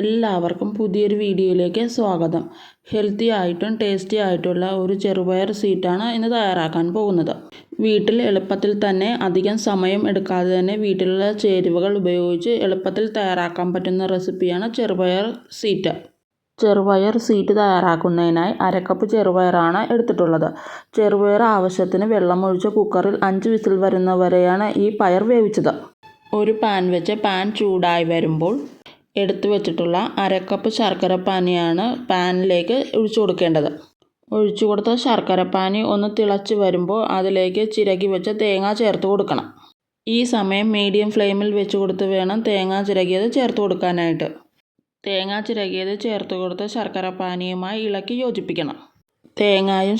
എല്ലാവർക്കും പുതിയൊരു വീഡിയോയിലേക്ക് സ്വാഗതം. ഹെൽത്തി ആയിട്ടും ടേസ്റ്റി ആയിട്ടുള്ള ഒരു ചെറുപയർ സീറ്റാണ് ഇന്ന് തയ്യാറാക്കാൻ പോകുന്നത്. വീട്ടിൽ എളുപ്പത്തിൽ തന്നെ അധികം സമയം എടുക്കാതെ തന്നെ വീട്ടിലുള്ള ചേരുവകൾ ഉപയോഗിച്ച് എളുപ്പത്തിൽ തയ്യാറാക്കാൻ പറ്റുന്ന റെസിപ്പിയാണ് ചെറുപയർ സീറ്റ് ചെറുപയർ സീറ്റ് തയ്യാറാക്കുന്നതിനായി അരക്കപ്പ് ചെറുപയറാണ് എടുത്തിട്ടുള്ളത്. ചെറുപയർ ആവശ്യത്തിന് വെള്ളമൊഴിച്ച് കുക്കറിൽ അഞ്ച് വിസിൽ വരുന്നവരെയാണ് ഈ പയർ വേവിച്ചത്. ഒരു പാൻ വെച്ച് പാൻ ചൂടായി വരുമ്പോൾ എടുത്തു വെച്ചിട്ടുള്ള അരക്കപ്പ് ശർക്കര പാനിയാണ് പാനിലേക്ക് ഒഴിച്ചു കൊടുക്കേണ്ടത്. ഒഴിച്ചു കൊടുത്ത ശർക്കര പാനി ഒന്ന് തിളച്ച് വരുമ്പോൾ അതിലേക്ക് ചിരകി വെച്ച തേങ്ങ ചേർത്ത് കൊടുക്കണം. ഈ സമയം മീഡിയം ഫ്ലെയിമിൽ വെച്ച് കൊടുത്ത് വേണം തേങ്ങ ചിരകിയത് ചേർത്ത് കൊടുക്കാനായിട്ട്. തേങ്ങ ചിരകിയത് ചേർത്ത് കൊടുത്ത് ശർക്കര പാനിയുമായി ഇളക്കി യോജിപ്പിക്കണം. തേങ്ങായും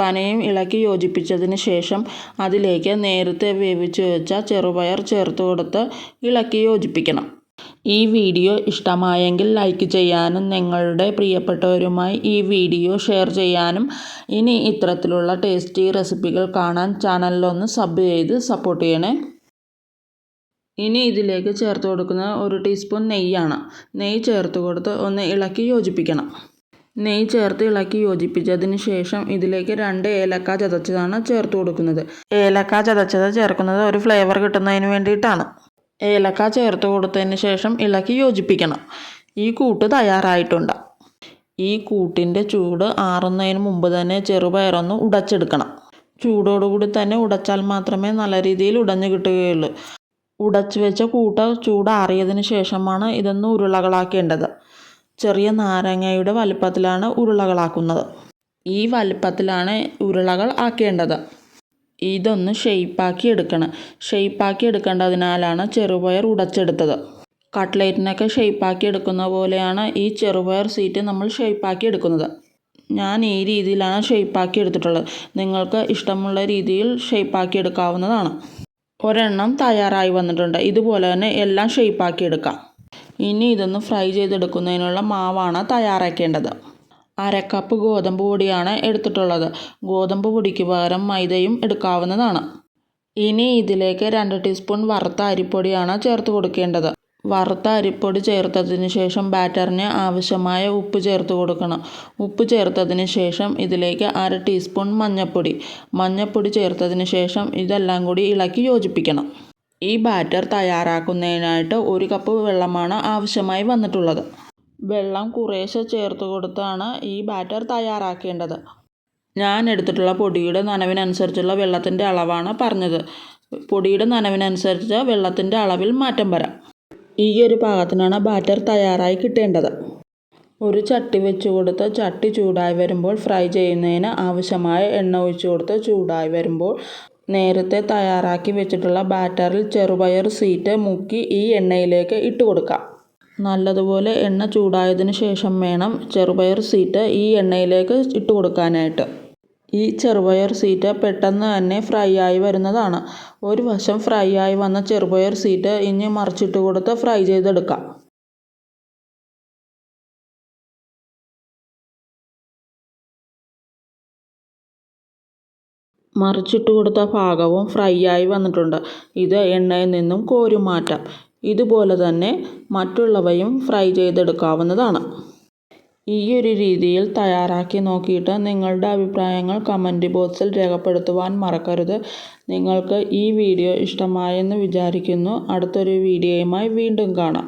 പാനിയും ഇളക്കി യോജിപ്പിച്ചതിന് ശേഷം അതിലേക്ക് നേരത്തെ വേവിച്ച് വെച്ച ചെറുപയർ ചേർത്ത് കൊടുത്ത് ഇളക്കി യോജിപ്പിക്കണം. ഈ വീഡിയോ ഇഷ്ടമായെങ്കിൽ ലൈക്ക് ചെയ്യാനും നിങ്ങളുടെ പ്രിയപ്പെട്ടവരുമായി ഈ വീഡിയോ ഷെയർ ചെയ്യാനും ഇനി ഇത്തരത്തിലുള്ള ടേസ്റ്റി റെസിപ്പികൾ കാണാൻ ചാനലിലൊന്ന് സബ് ചെയ്ത് സപ്പോർട്ട് ചെയ്യണേ. ഇനി ഇതിലേക്ക് ചേർത്ത് കൊടുക്കുന്നത് ഒരു ടീസ്പൂൺ നെയ്യാണ്. നെയ്യ് ചേർത്ത് കൊടുത്ത് ഒന്ന് ഇളക്കി യോജിപ്പിക്കണം. നെയ്യ് ചേർത്ത് ഇളക്കി യോജിപ്പിച്ചതിന് ശേഷം ഇതിലേക്ക് രണ്ട് ഏലക്ക ചതച്ചതാണ് ചേർത്ത് കൊടുക്കുന്നത്. ഏലക്ക ചതച്ചത് ചേർക്കുന്നത് ഒരു ഫ്ലേവർ കിട്ടുന്നതിന് വേണ്ടിയിട്ടാണ്. ഏലക്ക ചേർത്ത് കൊടുത്തതിന് ശേഷം ഇളക്കി യോജിപ്പിക്കണം. ഈ കൂട്ട് തയ്യാറായിട്ടുണ്ട്. ഈ കൂട്ടിന്റെ ചൂട് ആറുന്നതിന് മുമ്പ് തന്നെ ചെറുപയറൊന്ന് ഉടച്ചെടുക്കണം. ചൂടോടുകൂടി തന്നെ ഉടച്ചാൽ മാത്രമേ നല്ല രീതിയിൽ ഉടഞ്ഞു കിട്ടുകയുള്ളൂ. ഉടച്ചു വെച്ച കൂട്ട് ചൂടാറിയതിന് ശേഷമാണ് ഇതൊന്ന് ഉരുളകളാക്കേണ്ടത്. ചെറിയ നാരങ്ങയുടെ വലുപ്പത്തിലാണ് ഉരുളകളാക്കുന്നത്. ഈ വലുപ്പത്തിലാണ് ഉരുളകൾ ആക്കേണ്ടത്. ഇതൊന്ന് ഷെയ്പ്പാക്കി എടുക്കണം. ഷെയ്പ്പാക്കി എടുക്കേണ്ടതിനാലാണ് ചെറുപയർ ഉടച്ചെടുത്തത്. കട്ട്ലേറ്റിനൊക്കെ ഷെയ്പ്പാക്കി എടുക്കുന്ന പോലെയാണ് ഈ ചെറുപയർ സീറ്റ് നമ്മൾ ഷെയ്പ്പാക്കി എടുക്കുന്നത്. ഞാൻ ഈ രീതിയിലാണ് ഷെയ്പ്പാക്കി എടുത്തിട്ടുള്ളത്. നിങ്ങൾക്ക് ഇഷ്ടമുള്ള രീതിയിൽ ഷെയ്പ്പാക്കി എടുക്കാവുന്നതാണ്. ഒരെണ്ണം തയ്യാറായി വന്നിട്ടുണ്ട്. ഇതുപോലെ തന്നെ എല്ലാം ഷെയ്പ്പാക്കി എടുക്കാം. ഇനി ഇതൊന്ന് ഫ്രൈ ചെയ്തെടുക്കുന്നതിനുള്ള മാവാണ് തയ്യാറാക്കേണ്ടത്. അര കപ്പ് ഗോതമ്പ് പൊടിയാണ് എടുത്തിട്ടുള്ളത്. ഗോതമ്പ് പൊടിക്ക് പകരം മൈദയും എടുക്കാവുന്നതാണ്. ഇനി ഇതിലേക്ക് രണ്ട് ടീസ്പൂൺ വറുത്ത അരിപ്പൊടിയാണ് ചേർത്ത് കൊടുക്കേണ്ടത്. വറുത്ത അരിപ്പൊടി ചേർത്തതിന് ശേഷം ബാറ്ററിന് ആവശ്യമായ ഉപ്പ് ചേർത്ത് കൊടുക്കണം. ഉപ്പ് ചേർത്തതിന് ശേഷം ഇതിലേക്ക് അര ടീസ്പൂൺ മഞ്ഞൾപ്പൊടി മഞ്ഞൾപ്പൊടി ചേർത്തതിന് ശേഷം ഇതെല്ലാം കൂടി ഇളക്കി യോജിപ്പിക്കണം. ഈ ബാറ്റർ തയ്യാറാക്കുന്നതിനായിട്ട് ഒരു കപ്പ് വെള്ളമാണ് ആവശ്യമായി വന്നിട്ടുള്ളത്. വെള്ളം കുറേശ്ശെ ചേർത്ത് കൊടുത്താണ് ഈ ബാറ്റർ തയ്യാറാക്കേണ്ടത്. ഞാൻ എടുത്തിട്ടുള്ള പൊടിയുടെ നനവിനനുസരിച്ചുള്ള വെള്ളത്തിന്റെ അളവാണ് പറഞ്ഞത്. പൊടിയുടെ നനവിനനുസരിച്ച് വെള്ളത്തിന്റെ അളവിൽ മാറ്റം വരാം. ഈ ഒരു പാകത്തിനാണ് ബാറ്റർ തയ്യാറായി കിട്ടേണ്ടത്. ഒരു ചട്ടി വെച്ച് കൊടുത്ത് ചട്ടി ചൂടായി വരുമ്പോൾ ഫ്രൈ ചെയ്യുന്നതിന് ആവശ്യമായ എണ്ണ ഒഴിച്ച് കൊടുത്ത് ചൂടായി വരുമ്പോൾ നേരത്തെ തയ്യാറാക്കി വെച്ചിട്ടുള്ള ബാറ്ററിൽ ചെറുപയർ സീറ്റ് മുക്കി ഈ എണ്ണയിലേക്ക് ഇട്ട് കൊടുക്കാം. നല്ലതുപോലെ എണ്ണ ചൂടായതിന് ശേഷം വേണം ചെറുപയർ സീറ്റ് ഈ എണ്ണയിലേക്ക് ഇട്ട് കൊടുക്കാനായിട്ട്. ഈ ചെറുപയർ സീറ്റ് പെട്ടെന്ന് തന്നെ ഫ്രൈ ആയി വരുന്നതാണ്. ഒരു വശം ഫ്രൈ ആയി വന്ന ചെറുപയർ സീറ്റ് ഇനി മറിച്ചിട്ട് കൊടുത്ത് ഫ്രൈ ചെയ്തെടുക്കാം. മറിച്ചിട്ട് കൊടുത്ത ഭാഗവും ഫ്രൈ ആയി വന്നിട്ടുണ്ട്. ഇത് എണ്ണയിൽ നിന്നും കോരി മാറ്റാം ഇതുപോലെ തന്നെ മറ്റുള്ളവയും ഫ്രൈ ചെയ്തെടുക്കാവുന്നതാണ്. ഈ ഒരു രീതിയിൽ തയ്യാറാക്കി നോക്കിയിട്ട് നിങ്ങളുടെ അഭിപ്രായങ്ങൾ കമന്റ് ബോക്സിൽ രേഖപ്പെടുത്തുവാൻ മറക്കരുത്. നിങ്ങൾക്ക് ഈ വീഡിയോ ഇഷ്ടമായെന്ന് വിചാരിക്കുന്നു. അടുത്തൊരു വീഡിയോയുമായി വീണ്ടും കാണാം.